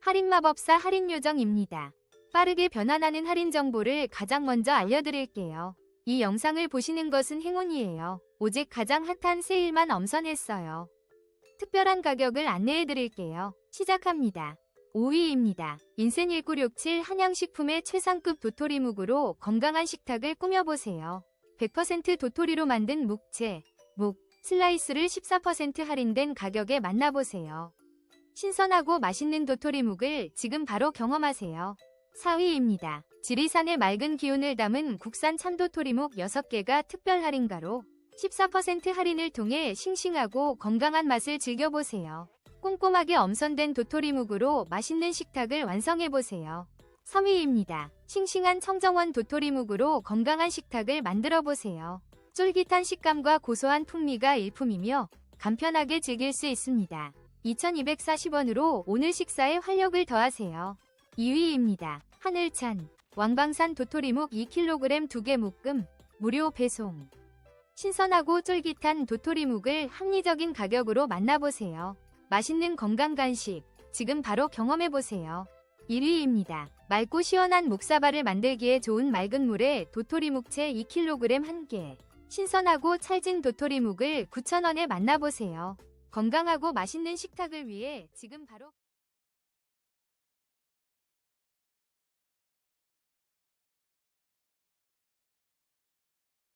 할인마법사 할인요정입니다. 빠르게 변환하는 할인 정보를 가장 먼저 알려드릴게요. 이 영상을 보시는 것은 행운이에요. 오직 가장 핫한 세일만 엄선했어요. 특별한 가격을 안내해드릴게요. 시작합니다. 5위입니다. 인센 1967 한양식품의 최상급 도토리 묵으로 건강한 식탁을 꾸며보세요. 100% 도토리로 만든 묵채, 묵, 슬라이스를 14% 할인된 가격에 만나보세요. 신선하고 맛있는 도토리묵을 지금 바로 경험하세요. 4위입니다. 지리산의 맑은 기운을 담은 국산 참도토리묵 6개가 특별 할인가로 14% 할인을 통해 싱싱하고 건강한 맛을 즐겨보세요. 꼼꼼하게 엄선된 도토리묵으로 맛있는 식탁을 완성해보세요. 3위입니다. 싱싱한 청정원 도토리묵으로 건강한 식탁을 만들어보세요. 쫄깃한 식감과 고소한 풍미가 일품이며 간편하게 즐길 수 있습니다. 2240원으로 오늘 식사에 활력을 더하세요. 2위입니다. 하늘찬 왕방산 도토리묵 2kg 2개 묶음 무료 배송 신선하고 쫄깃한 도토리묵을 합리적인 가격으로 만나보세요. 맛있는 건강 간식 지금 바로 경험해보세요. 1위입니다. 맑고 시원한 묵사발을 만들기에 좋은 맑은 물에 도토리묵채 2kg 1개 신선하고 찰진 도토리묵을 9,000원에 만나보세요. 건강하고 맛있는 식탁을 위해 지금 바로